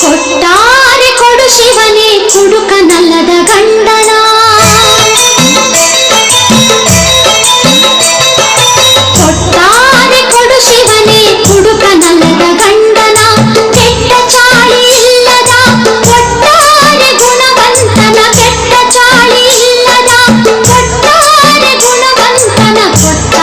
கொட்டாரி கொடு சிவனே குடுக்க நல்லத கண்ட What?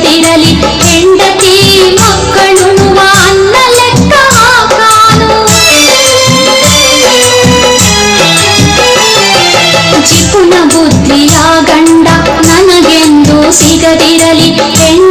ಒಲಿಯದಿರಲಿ ಹೆಂಡತಿ ಮಕ್ಕಳುಣುವ ಅನ್ನ ಲೆಕ್ಕ ಕಾನು ಜಿಪುನ ಬುದ್ಧಿಯ ಗಂಡ ನನಗೆಂದು ಸಿಗದಿರಲಿ ಹೆಂಡ